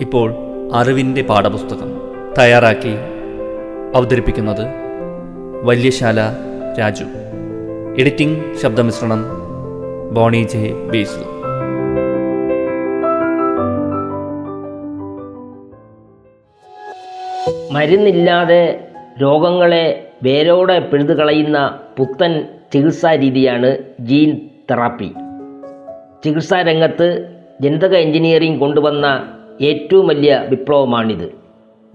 ഇപ്പോൾ അറിവിന്റെ പാഠപുസ്തകം തയ്യാറാക്കി അവതരിപ്പിക്കുന്നത് വല്യശാല രാജു. എഡിറ്റിംഗ് ശബ്ദമിശ്രണം ബോണി ജെ ബേസു. മരുന്നില്ലാതെ രോഗങ്ങളെ വേരോടെ പിഴുതുകളയുന്ന പുത്തൻ ചികിത്സാ രീതിയാണ് ജീൻ തെറാപ്പി. ചികിത്സാ രംഗത്ത് ജനിതക എഞ്ചിനീയറിംഗ് കൊണ്ടുവന്ന ഏറ്റവും വലിയ വിപ്ലവമാണിത്.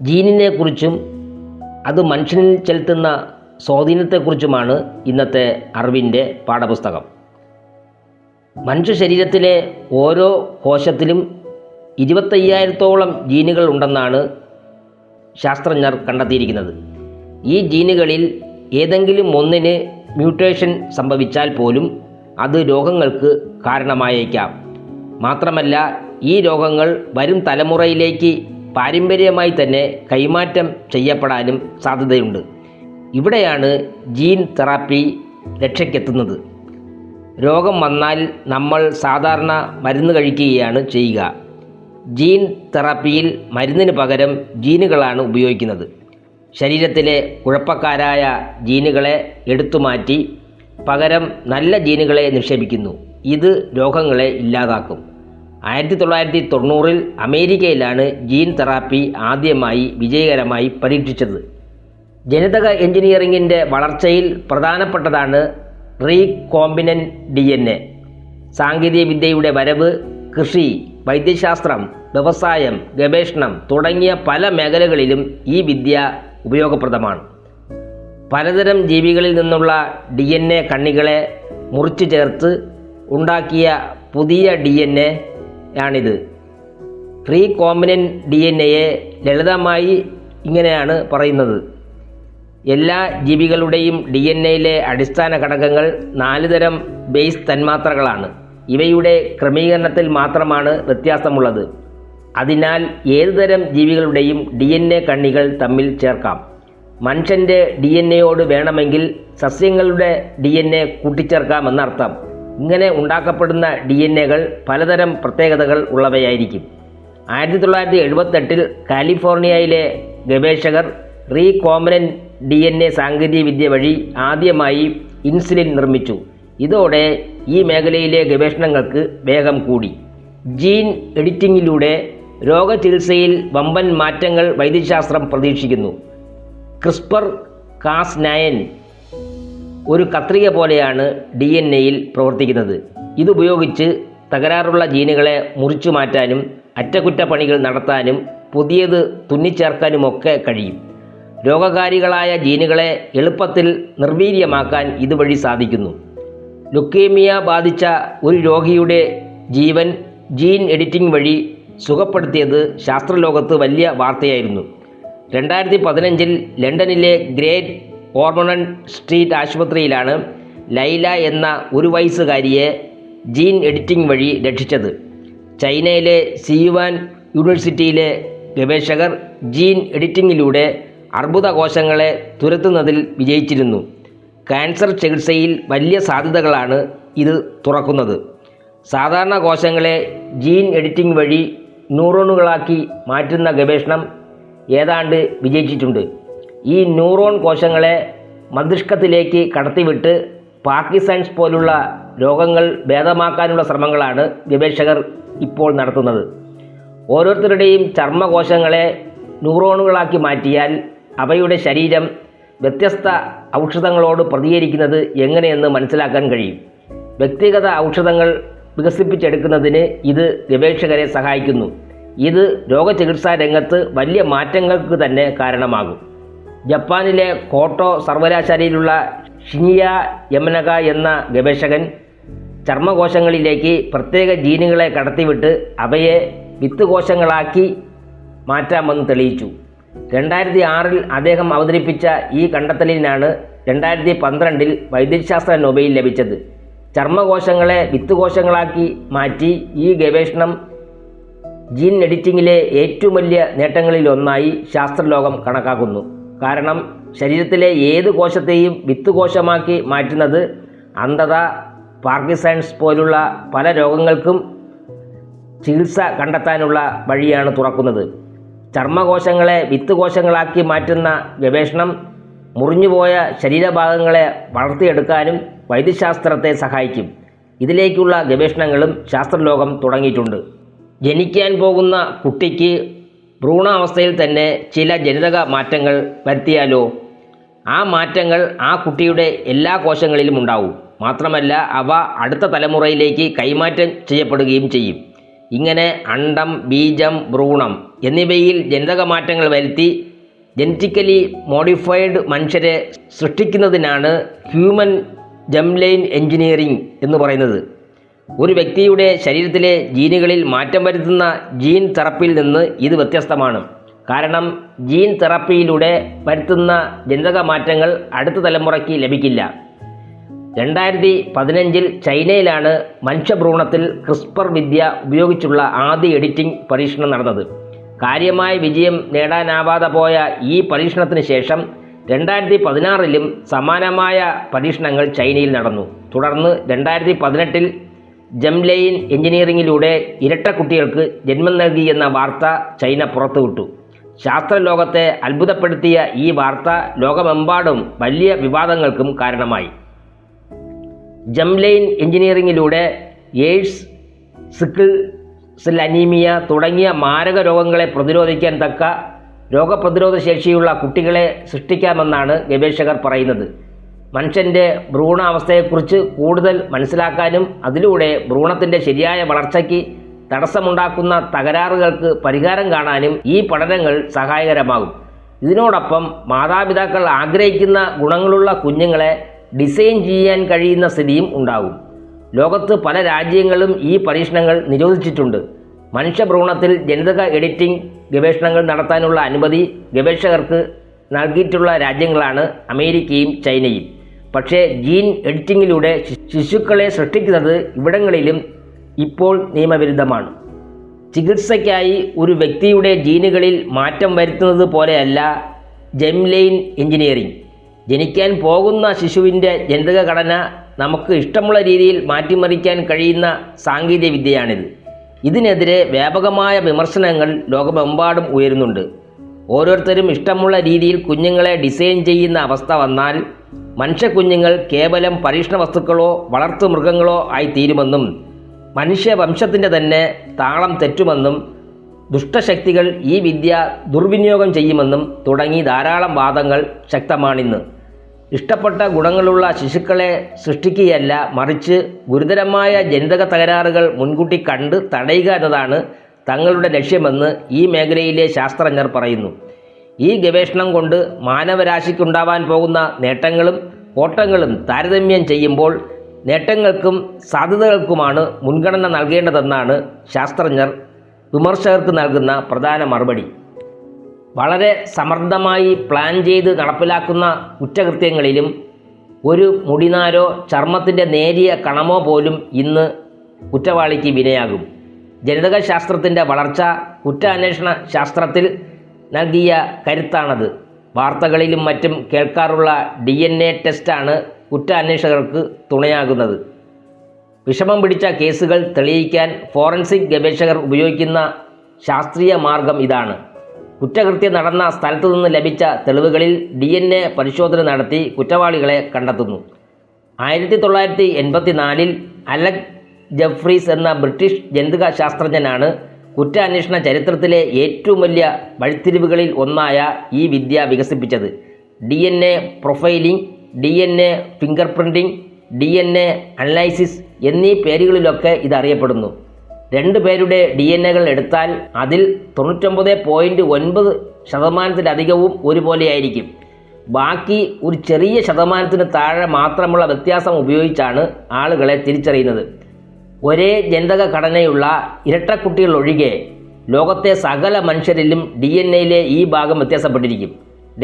ജീനിനെക്കുറിച്ചും അത് മനുഷ്യനിൽ ചെലുത്തുന്ന സ്വാധീനത്തെക്കുറിച്ചുമാണ് ഇന്നത്തെ അറിവിന്റെ പാഠപുസ്തകം. മനുഷ്യ ശരീരത്തിലെ ഓരോ കോശത്തിലും ഇരുപത്തയ്യായിരത്തോളം ജീനുകൾ ഉണ്ടെന്നാണ് ശാസ്ത്രജ്ഞർ കണ്ടെത്തിയിരിക്കുന്നത്. ഈ ജീനുകളിൽ ഏതെങ്കിലും ഒന്നിന് മ്യൂട്ടേഷൻ സംഭവിച്ചാൽ പോലും അത് രോഗങ്ങൾക്ക് കാരണമായേക്കാം. മാത്രമല്ല ഈ രോഗങ്ങൾ വരും തലമുറയിലേക്ക് പാരമ്പര്യമായി തന്നെ കൈമാറ്റം ചെയ്യപ്പെടാനും സാധ്യതയുണ്ട്. ഇവിടെയാണ് ജീൻ തെറാപ്പി രക്ഷയ്ക്കെത്തുന്നത്. രോഗം വന്നാൽ നമ്മൾ സാധാരണ മരുന്ന് കഴിക്കുകയാണ് ചെയ്യുക. ജീൻ തെറാപ്പിയിൽ മരുന്നിന് പകരം ജീനുകളാണ് ഉപയോഗിക്കുന്നത്. ശരീരത്തിലെ കുഴപ്പക്കാരായ ജീനുകളെ എടുത്തുമാറ്റി പകരം നല്ല ജീനുകളെ നിക്ഷേപിക്കുന്നു. ഇത് രോഗങ്ങളെ ഇല്ലാതാക്കും. ആയിരത്തി തൊള്ളായിരത്തി തൊണ്ണൂറിൽ അമേരിക്കയിലാണ് ജീൻ തെറാപ്പി ആദ്യമായി വിജയകരമായി പരീക്ഷിച്ചത്. ജനിതക എഞ്ചിനീയറിംഗിന്റെ വളർച്ചയിൽ പ്രധാനപ്പെട്ടതാണ് റീകോമ്പിനൻ ഡി എൻ എ സാങ്കേതിക വിദ്യയുടെ വരവ് കൃഷി വൈദ്യശാസ്ത്രം വ്യവസായം ഗവേഷണം തുടങ്ങിയ പല മേഖലകളിലും ഈ വിദ്യ ഉപയോഗപ്രദമാണ്. പലതരം ജീവികളിൽ നിന്നുള്ള ഡി എൻ എ കണ്ണികളെ മുറിച്ചു ചേർത്ത് ഉണ്ടാക്കിയ പുതിയ ഡി എൻ എ ആണിത് റീകോമ്പിനൻ ഡി എൻ എയെ ലളിതമായി ഇങ്ങനെയാണ് പറയുന്നത്. എല്ലാ ജീവികളുടെയും ഡി എൻ എയിലെ അടിസ്ഥാന ഘടകങ്ങൾ നാല് തരം ബേസ് തന്മാത്രകളാണ്. ഇവയുടെ ക്രമീകരണത്തിൽ മാത്രമാണ് വ്യത്യാസമുള്ളത്. അതിനാൽ ഏതുതരം ജീവികളുടെയും ഡി എൻ എ കണ്ണികൾ തമ്മിൽ ചേർക്കാം. മനുഷ്യന്റെ ഡി എൻ എയോട് വേണമെങ്കിൽ സസ്യങ്ങളുടെ ഡി എൻ എ കൂട്ടിച്ചേർക്കാമെന്നർത്ഥം. ഇങ്ങനെ ഉണ്ടാക്കപ്പെടുന്ന ഡി എൻ എകൾ പലതരം പ്രത്യേകതകൾ ഉള്ളവയായിരിക്കും. ആയിരത്തി തൊള്ളായിരത്തി എഴുപത്തെട്ടിൽ കാലിഫോർണിയയിലെ ഗവേഷകർ റീകോമനൻ ഡി എൻ എ സാങ്കേതികവിദ്യ വഴി ആദ്യമായി ഇൻസുലിൻ നിർമ്മിച്ചു. ഇതോടെ ഈ മേഖലയിലെ ഗവേഷണങ്ങൾക്ക് വേഗം കൂടി. ജീൻ എഡിറ്റിംഗിലൂടെ രോഗചികിത്സയിൽ വമ്പൻ മാറ്റങ്ങൾ വൈദ്യശാസ്ത്രം പ്രതീക്ഷിക്കുന്നു. ക്രിസ്പർ കാസ് നയൻ ഒരു കത്രിക പോലെയാണ് ഡി എൻ എയിൽ പ്രവർത്തിക്കുന്നത് ഇതുപയോഗിച്ച് തകരാറുള്ള ജീനുകളെ മുറിച്ചു മാറ്റാനും അറ്റകുറ്റപ്പണികൾ നടത്താനും പുതിയത് തുന്നിച്ചേർക്കാനുമൊക്കെ കഴിയും. രോഗകാരികളായ ജീനുകളെ എളുപ്പത്തിൽ നിർവീര്യമാക്കാൻ ഇതുവഴി സാധിക്കുന്നു. ലുക്കേമിയ ബാധിച്ച ഒരു രോഗിയുടെ ജീവൻ ജീൻ എഡിറ്റിംഗ് വഴി സുഖപ്പെടുത്തിയത് ശാസ്ത്രലോകത്ത് വലിയ വാർത്തയായിരുന്നു. രണ്ടായിരത്തി പതിനഞ്ചിൽ ലണ്ടനിലെ ഗ്രേറ്റ് ഓർമണൻ സ്ട്രീറ്റ് ആശുപത്രിയിലാണ് ലൈല എന്ന ഒരു വയസ്സുകാരിയെ ജീൻ എഡിറ്റിംഗ് വഴി രക്ഷിച്ചത്. ചൈനയിലെ സിയുവാൻ യൂണിവേഴ്സിറ്റിയിലെ ഗവേഷകർ ജീൻ എഡിറ്റിങ്ങിലൂടെ അർബുദ കോശങ്ങളെ തുരത്തുന്നതിൽ വിജയിച്ചിരുന്നു. ക്യാൻസർ ചികിത്സയിൽ വലിയ സാധ്യതകളാണ് ഇത് തുറക്കുന്നത്. സാധാരണ കോശങ്ങളെ ജീൻ എഡിറ്റിംഗ് വഴി ന്യൂറോണുകളാക്കി മാറ്റുന്ന ഗവേഷണം ഏതാണ്ട് വിജയിച്ചിട്ടുണ്ട്. ഈ ന്യൂറോൺ കോശങ്ങളെ മസ്തിഷ്കത്തിലേക്ക് കടത്തിവിട്ട് പാർക്കിസൺസ് പോലുള്ള രോഗങ്ങൾ ഭേദമാക്കാനുള്ള ശ്രമങ്ങളാണ് ഗവേഷകർ ഇപ്പോൾ നടത്തുന്നത്. ഓരോരുത്തരുടെയും ചർമ്മകോശങ്ങളെ ന്യൂറോണുകളാക്കി മാറ്റിയാൽ അവയുടെ ശരീരം വ്യത്യസ്ത ഔഷധങ്ങളോട് പ്രതികരിക്കുന്നത് എങ്ങനെയെന്ന് മനസ്സിലാക്കാൻ കഴിയും. വ്യക്തിഗത ഔഷധങ്ങൾ വികസിപ്പിച്ചെടുക്കുന്നതിന് ഇത് ഗവേഷകരെ സഹായിക്കുന്നു. ഇത് രോഗചികിത്സാ രംഗത്ത് വലിയ മാറ്റങ്ങൾക്ക് തന്നെ കാരണമാകും. ജപ്പാനിലെ കോട്ടോ സർവകലാശാലയിലുള്ള ഷിനിയ യമനക എന്ന ഗവേഷകൻ ചർമ്മകോശങ്ങളിലേക്ക് പ്രത്യേക ജീനുകളെ കടത്തിവിട്ട് അവയെ വിത്ത് കോശങ്ങളാക്കി മാറ്റാമെന്ന് തെളിയിച്ചു. രണ്ടായിരത്തി ആറിൽ അദ്ദേഹം അവതരിപ്പിച്ച ഈ കണ്ടെത്തലിനാണ് രണ്ടായിരത്തി പന്ത്രണ്ടിൽ വൈദ്യശാസ്ത്ര നൊബേൽ ലഭിച്ചത്. ചർമ്മകോശങ്ങളെ വിത്തുകോശങ്ങളാക്കി മാറ്റി ഈ ഗവേഷണം ജീൻ എഡിറ്റിംഗിലെ ഏറ്റവും വലിയ നേട്ടങ്ങളിലൊന്നായി ശാസ്ത്രലോകം കണക്കാക്കുന്നു. കാരണം ശരീരത്തിലെ ഏത് കോശത്തെയും വിത്ത് കോശമാക്കി മാറ്റുന്നത് അന്ധത പാർക്കിസൺസ് പോലുള്ള പല രോഗങ്ങൾക്കും ചികിത്സ കണ്ടെത്താനുള്ള വഴിയാണ് തുറക്കുന്നത്. ചർമ്മകോശങ്ങളെ വിത്ത് കോശങ്ങളാക്കി മാറ്റുന്ന ഗവേഷണം മുറിഞ്ഞുപോയ ശരീരഭാഗങ്ങളെ വളർത്തിയെടുക്കാനും വൈദ്യശാസ്ത്രത്തെ സഹായിക്കും. ഇതിലേക്കുള്ള ഗവേഷണങ്ങളും ശാസ്ത്രലോകം തുടങ്ങിയിട്ടുണ്ട്. ജനിക്കാൻ പോകുന്ന കുട്ടിക്ക് ഭ്രൂണാവസ്ഥയിൽ തന്നെ ചില ജനിതക മാറ്റങ്ങൾ വരുത്തിയാലോ? ആ മാറ്റങ്ങൾ ആ കുട്ടിയുടെ എല്ലാ കോശങ്ങളിലും ഉണ്ടാവും. മാത്രമല്ല അവ അടുത്ത തലമുറയിലേക്ക് കൈമാറ്റം ചെയ്യപ്പെടുകയും ചെയ്യും. ഇങ്ങനെ അണ്ടം ബീജം ഭ്രൂണം എന്നിവയിൽ ജനിതക മാറ്റങ്ങൾ വരുത്തി ജനറ്റിക്കലി മോഡിഫൈഡ് മനുഷ്യരെ സൃഷ്ടിക്കുന്നതിനാണ് ഹ്യൂമൻ ജംലൈൻ എഞ്ചിനീയറിംഗ് എന്ന് പറയുന്നത്. ഒരു വ്യക്തിയുടെ ശരീരത്തിലെ ജീനുകളിൽ മാറ്റം വരുത്തുന്ന ജീൻ തെറപ്പിയിൽ നിന്ന് ഇത് വ്യത്യസ്തമാണ്. കാരണം ജീൻ തെറപ്പിയിലൂടെ വരുത്തുന്ന ജനിതക മാറ്റങ്ങൾ അടുത്ത തലമുറയ്ക്ക് ലഭിക്കില്ല. രണ്ടായിരത്തി പതിനഞ്ചിൽ ചൈനയിലാണ് മനുഷ്യഭ്രൂണത്തിൽ ക്രിസ്പർ വിദ്യ ഉപയോഗിച്ചുള്ള ആദ്യ എഡിറ്റിംഗ് പരീക്ഷണം നടന്നത്. കാര്യമായ വിജയം നേടാനാവാതെ പോയ ഈ പരീക്ഷണത്തിന് ശേഷം രണ്ടായിരത്തി പതിനാറിലും സമാനമായ പരീക്ഷണങ്ങൾ ചൈനയിൽ നടന്നു. തുടർന്ന് രണ്ടായിരത്തി പതിനെട്ടിൽ ജംലൈൻ എഞ്ചിനീയറിംഗിലൂടെ ഇരട്ട കുട്ടികൾക്ക് ജന്മം നൽകി എന്ന വാർത്ത ചൈന പുറത്തുവിട്ടു. ശാസ്ത്രലോകത്തെ അത്ഭുതപ്പെടുത്തിയ ഈ വാർത്ത ലോകമെമ്പാടും വലിയ വിവാദങ്ങൾക്കും കാരണമായി. ജംലെയിൻ എഞ്ചിനീയറിംഗിലൂടെ എയ്ഡ്സ് സിക്കിൾ അനീമിയ തുടങ്ങിയ മാരക രോഗങ്ങളെ പ്രതിരോധിക്കാൻ തക്ക രോഗപ്രതിരോധ ശേഷിയുള്ള കുട്ടികളെ സൃഷ്ടിക്കാമെന്നാണ് ഗവേഷകർ പറയുന്നത്. മനുഷ്യന്റെ ഭ്രൂണാവസ്ഥയെക്കുറിച്ച് കൂടുതൽ മനസ്സിലാക്കാനും അതിലൂടെ ഭ്രൂണത്തിന്റെ ശരിയായ വളർച്ചയ്ക്ക് തടസ്സമുണ്ടാക്കുന്ന തകരാറുകൾക്ക് പരിഹാരം കാണാനും ഈ പഠനങ്ങൾ സഹായകരമാകും. ഇതിനോടൊപ്പം മാതാപിതാക്കൾ ആഗ്രഹിക്കുന്ന ഗുണങ്ങളുള്ള കുഞ്ഞുങ്ങളെ ഡിസൈൻ ചെയ്യാൻ കഴിയുന്ന സ്ഥിതിയും ഉണ്ടാകും. ലോകത്ത് പല രാജ്യങ്ങളും ഈ പരീക്ഷണങ്ങൾ നിരോധിച്ചിട്ടുണ്ട്. മനുഷ്യഭ്രൂണത്തിൽ ജനിതക എഡിറ്റിംഗ് ഗവേഷണങ്ങൾ നടത്താനുള്ള അനുമതി ഗവേഷകർക്ക് നൽകിയിട്ടുള്ള രാജ്യങ്ങളാണ് അമേരിക്കയും ചൈനയും. പക്ഷേ ജീൻ എഡിറ്റിങ്ങിലൂടെ ശിശുക്കളെ സൃഷ്ടിക്കുന്നത് ഇവിടങ്ങളിലും ഇപ്പോൾ നിയമവിരുദ്ധമാണ്. ചികിത്സയ്ക്കായി ഒരു വ്യക്തിയുടെ ജീനുകളിൽ മാറ്റം വരുത്തുന്നത് പോലെയല്ല ജെംലൈൻ എഞ്ചിനീയറിംഗ്. ജനിക്കാൻ പോകുന്ന ശിശുവിന്റെ ജനിതക ഘടന നമുക്ക് ഇഷ്ടമുള്ള രീതിയിൽ മാറ്റിമറിക്കാൻ കഴിയുന്ന സാങ്കേതിക വിദ്യയാണിത്. ഇതിനെതിരെ വ്യാപകമായ വിമർശനങ്ങൾ ലോകമെമ്പാടും ഉയരുന്നുണ്ട്. ഓരോരുത്തരും ഇഷ്ടമുള്ള രീതിയിൽ കുഞ്ഞുങ്ങളെ ഡിസൈൻ ചെയ്യുന്ന അവസ്ഥ വന്നാൽ മനുഷ്യ കുഞ്ഞുങ്ങൾ കേവലം പരീക്ഷണ വസ്തുക്കളോ വളർത്തു മൃഗങ്ങളോ ആയി തീരുമെന്നും മനുഷ്യവംശത്തിന്റെ തന്നെ താളം തെറ്റുമെന്നും ദുഷ്ടശക്തികൾ ഈ വിദ്യ ദുർവിനിയോഗം ചെയ്യുമെന്നും തുടങ്ങി ധാരാളം വാദങ്ങൾ ശക്തമാണിന്ന്. ഇഷ്ടപ്പെട്ട ഗുണങ്ങളുള്ള ശിശുക്കളെ സൃഷ്ടിക്കുകയല്ല മറിച്ച് ഗുരുതരമായ ജനിതക തകരാറുകൾ മുൻകൂട്ടി കണ്ട് തടയുക എന്നതാണ് തങ്ങളുടെ ലക്ഷ്യമെന്ന് ഈ മേഖലയിലെ ശാസ്ത്രജ്ഞർ പറയുന്നു. ഈ ഗവേഷണം കൊണ്ട് മാനവരാശിക്കുണ്ടാവാൻ പോകുന്ന നേട്ടങ്ങളും കോട്ടങ്ങളും താരതമ്യം ചെയ്യുമ്പോൾ നേട്ടങ്ങൾക്കും സാധ്യതകൾക്കുമാണ് മുൻഗണന നൽകേണ്ടതെന്നാണ് ശാസ്ത്രജ്ഞർ വിമർശകർക്ക് നൽകുന്ന പ്രധാന മറുപടി. വളരെ സമർത്ഥമായി പ്ലാൻ ചെയ്ത് നടപ്പിലാക്കുന്ന കുറ്റകൃത്യങ്ങളിലും ഒരു മുടിനാരോ ചർമ്മത്തിന്റെ നേരിയ കണമോ പോലും ഇന്ന് കുറ്റവാളിക്ക് വിനയാകും. ജനിതക ശാസ്ത്രത്തിന്റെ വളർച്ച കുറ്റാന്വേഷണ ശാസ്ത്രത്തിൽ നൽകിയ കരുത്താണത്. വാർത്തകളിലും മറ്റും കേൾക്കാറുള്ള ഡി എൻ എ ടെസ്റ്റാണ് കുറ്റാന്വേഷകർക്ക് തുണയാകുന്നത്. വിഷമം പിടിച്ച കേസുകൾ തെളിയിക്കാൻ ഫോറൻസിക് ഗവേഷകർ ഉപയോഗിക്കുന്ന ശാസ്ത്രീയ മാർഗം ഇതാണ്. കുറ്റകൃത്യം നടന്ന സ്ഥലത്തു നിന്ന് ലഭിച്ച തെളിവുകളിൽ ഡി എൻ എ പരിശോധന നടത്തി കുറ്റവാളികളെ കണ്ടെത്തുന്നു. ആയിരത്തി തൊള്ളായിരത്തി എൺപത്തിനാലിൽ അലക് ജഫ്രീസ് എന്ന ബ്രിട്ടീഷ് ജന്തുക ശാസ്ത്രജ്ഞനാണ് കുറ്റാന്വേഷണ ചരിത്രത്തിലെ ഏറ്റവും വലിയ വഴിത്തിരിവുകളിൽ ഒന്നായ ഈ വിദ്യ വികസിപ്പിച്ചത്. D N A profiling D N A fingerprinting D N A analysis എന്നീ പേരുകളിലൊക്കെ ഇതറിയപ്പെടുന്നു. രണ്ട് പേരുടെ ഡി എൻ എകൾ എടുത്താൽ അതിൽ തൊണ്ണൂറ്റൊമ്പത് പോയിന്റ് ഒൻപത് ശതമാനത്തിലധികവും ഒരുപോലെയായിരിക്കും. ബാക്കി ഒരു ചെറിയ ശതമാനത്തിന് താഴെ മാത്രമുള്ള വ്യത്യാസം ഉപയോഗിച്ചാണ് ആളുകളെ തിരിച്ചറിയുന്നത്. ഒരേ ജനിതക ഘടനയുള്ള ഇരട്ടക്കുട്ടികൾ ഒഴികെ ലോകത്തെ സകല മനുഷ്യരിലും ഡി എൻ എയിലെ ഈ ഭാഗം വ്യത്യാസപ്പെട്ടിരിക്കും.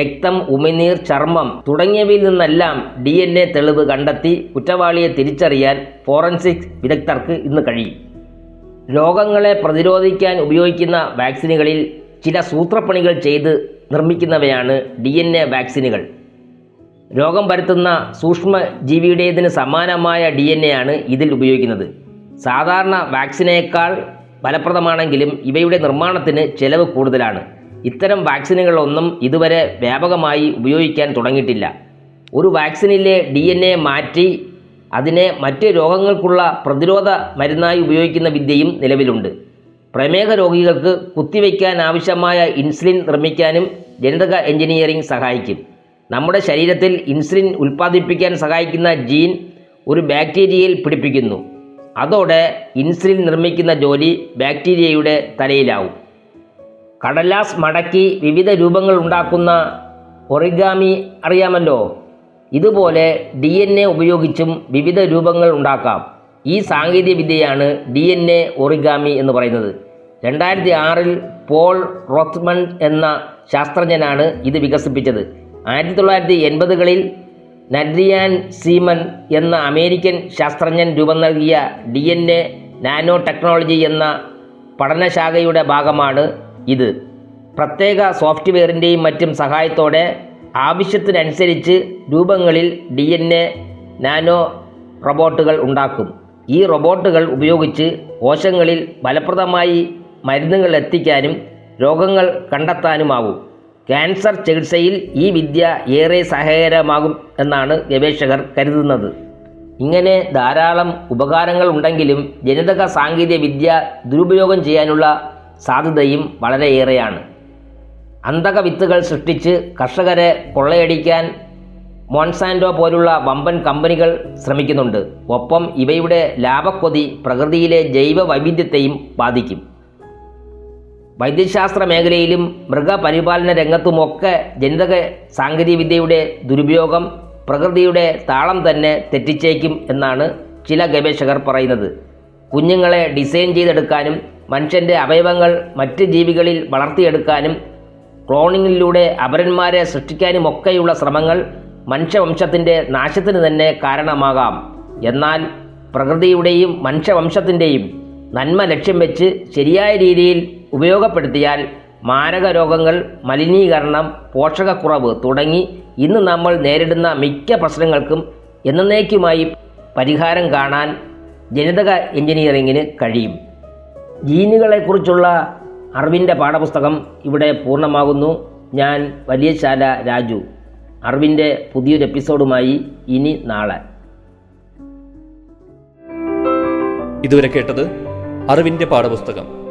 രക്തം ഉമിനീർ ചർമ്മം തുടങ്ങിയവയിൽ നിന്നെല്ലാം ഡി എൻ എ തെളിവ് കണ്ടെത്തി കുറ്റവാളിയെ തിരിച്ചറിയാൻ ഫോറൻസിക് വിദഗ്ധർക്ക് ഇന്ന് കഴിയും. രോഗങ്ങളെ പ്രതിരോധിക്കാൻ ഉപയോഗിക്കുന്ന വാക്സിനുകളിൽ ചില സൂത്രപ്പണികൾ ചെയ്ത് നിർമ്മിക്കുന്നവയാണ് ഡി എൻ എ വാക്സിനുകൾ. രോഗം പരത്തുന്ന സൂക്ഷ്മ ജീവിയുടേതിന് സമാനമായ ഡി എൻ എ ആണ് ഇതിൽ ഉപയോഗിക്കുന്നത്. സാധാരണ വാക്സിനേക്കാൾ ഫലപ്രദമാണെങ്കിലും ഇവയുടെ നിർമ്മാണത്തിന് ചെലവ് കൂടുതലാണ്. ഇത്തരം വാക്സിനുകളൊന്നും ഇതുവരെ വ്യാപകമായി ഉപയോഗിക്കാൻ തുടങ്ങിയിട്ടില്ല. ഒരു വാക്സിനിലെ ഡി എൻ എ മാറ്റി അതിനെ മറ്റ് രോഗങ്ങൾക്കുള്ള പ്രതിരോധ മരുന്നായി ഉപയോഗിക്കുന്ന വിദ്യയും നിലവിലുണ്ട്. പ്രമേഹ രോഗികൾക്ക് കുത്തിവയ്ക്കാൻ ആവശ്യമായ ഇൻസുലിൻ നിർമ്മിക്കാനും ജനിതക എഞ്ചിനീയറിംഗ് സഹായിക്കും. നമ്മുടെ ശരീരത്തിൽ ഇൻസുലിൻ ഉൽപ്പാദിപ്പിക്കാൻ സഹായിക്കുന്ന ജീൻ ഒരു ബാക്ടീരിയയിൽ പിടിപ്പിക്കുന്നു. അതോടെ ഇൻസുലിൻ നിർമ്മിക്കുന്ന ജോലി ബാക്ടീരിയയുടെ തലയിലാവും. കടലാസ് മടക്കി വിവിധ രൂപങ്ങൾ ഉണ്ടാക്കുന്ന ഒറിഗാമി അറിയാമല്ലോ. ഇതുപോലെ ഡി എൻ എ ഉപയോഗിച്ചും വിവിധ രൂപങ്ങൾ ഉണ്ടാക്കാം. ഈ സാങ്കേതിക വിദ്യയാണ് ഡി എൻ എ ഒറിഗാമി എന്ന് പറയുന്നത്. രണ്ടായിരത്തി ആറിൽ പോൾ റോത്ത്മൺ എന്ന ശാസ്ത്രജ്ഞനാണ് ഇത് വികസിപ്പിച്ചത്. ആയിരത്തി തൊള്ളായിരത്തി എൺപതുകളിൽ നദ്രിയാൻ സീമൻ എന്ന അമേരിക്കൻ ശാസ്ത്രജ്ഞൻ രൂപം നൽകിയ D N A nano technology എന്ന പഠനശാഖയുടെ ഭാഗമാണ് ഇത്. പ്രത്യേക സോഫ്റ്റ്വെയറിന്റെയും മറ്റും സഹായത്തോടെ ആവശ്യത്തിനനുസരിച്ച് രൂപങ്ങളിൽ ഡി എൻ എ നാനോ റോബോട്ടുകൾ ഉണ്ടാക്കും. ഈ റോബോട്ടുകൾ ഉപയോഗിച്ച് കോശങ്ങളിൽ ഫലപ്രദമായി മരുന്നുകൾ എത്തിക്കാനും രോഗങ്ങൾ കണ്ടെത്താനുമാകും ക്യാൻസർ ചികിത്സയിൽ ഈ വിദ്യ ഏറെ സഹായകരമാകും എന്നാണ് ഗവേഷകർ കരുതുന്നത്. ഇങ്ങനെ ധാരാളം ഉപകാരങ്ങൾ ഉണ്ടെങ്കിലും ജനിതക സാങ്കേതിക വിദ്യ ദുരുപയോഗം ചെയ്യാനുള്ള സാധ്യതയും വളരെയേറെയാണ്. അന്തക വിത്തുകൾ സൃഷ്ടിച്ച് കർഷകരെ കൊള്ളയടിക്കാൻ മോൺസാൻഡോ പോലുള്ള വമ്പൻ കമ്പനികൾ ശ്രമിക്കുന്നുണ്ട്. ഒപ്പം ഇവയുടെ ലാഭക്കൊതി പ്രകൃതിയിലെ ജൈവ വൈവിധ്യത്തെയും ബാധിക്കും. വൈദ്യശാസ്ത്ര മേഖലയിലും മൃഗപരിപാലന രംഗത്തുമൊക്കെ ജനിതക സാങ്കേതികവിദ്യയുടെ ദുരുപയോഗം പ്രകൃതിയുടെ താളം തന്നെ തെറ്റിച്ചേക്കും എന്നാണ് ചില ഗവേഷകർ പറയുന്നത്. കുഞ്ഞുങ്ങളെ ഡിസൈൻ ചെയ്തെടുക്കാനും മനുഷ്യന്റെ അവയവങ്ങൾ മറ്റ് ജീവികളിൽ വളർത്തിയെടുക്കാനും ക്ലോണിങ്ങിലൂടെ അപരന്മാരെ സൃഷ്ടിക്കാനുമൊക്കെയുള്ള ശ്രമങ്ങൾ മനുഷ്യവംശത്തിന്റെ നാശത്തിന് തന്നെ കാരണമാകാം. എന്നാൽ പ്രകൃതിയുടെയും മനുഷ്യവംശത്തിന്റെയും നന്മ ലക്ഷ്യം വെച്ച് ശരിയായ രീതിയിൽ ഉപയോഗപ്പെടുത്തിയാൽ മാരക രോഗങ്ങൾ മലിനീകരണം പോഷകക്കുറവ് തുടങ്ങി ഇന്ന് നമ്മൾ നേരിടുന്ന മിക്ക പ്രശ്നങ്ങൾക്കും എന്നേക്കുമായി പരിഹാരം കാണാൻ ജനിതക എഞ്ചിനീയറിങ്ങിന് കഴിയും. ജീനുകളെക്കുറിച്ചുള്ള അറിവിന്റെ പാഠപുസ്തകം ഇവിടെ പൂർണമാകുന്നു. ഞാൻ വലിയശാല രാജു. അറിവിന്റെ പുതിയൊരു എപ്പിസോഡുമായി ഇനി നാളെ. ഇതുവരെ കേട്ടത് അറിവിന്റെ പാഠപുസ്തകം.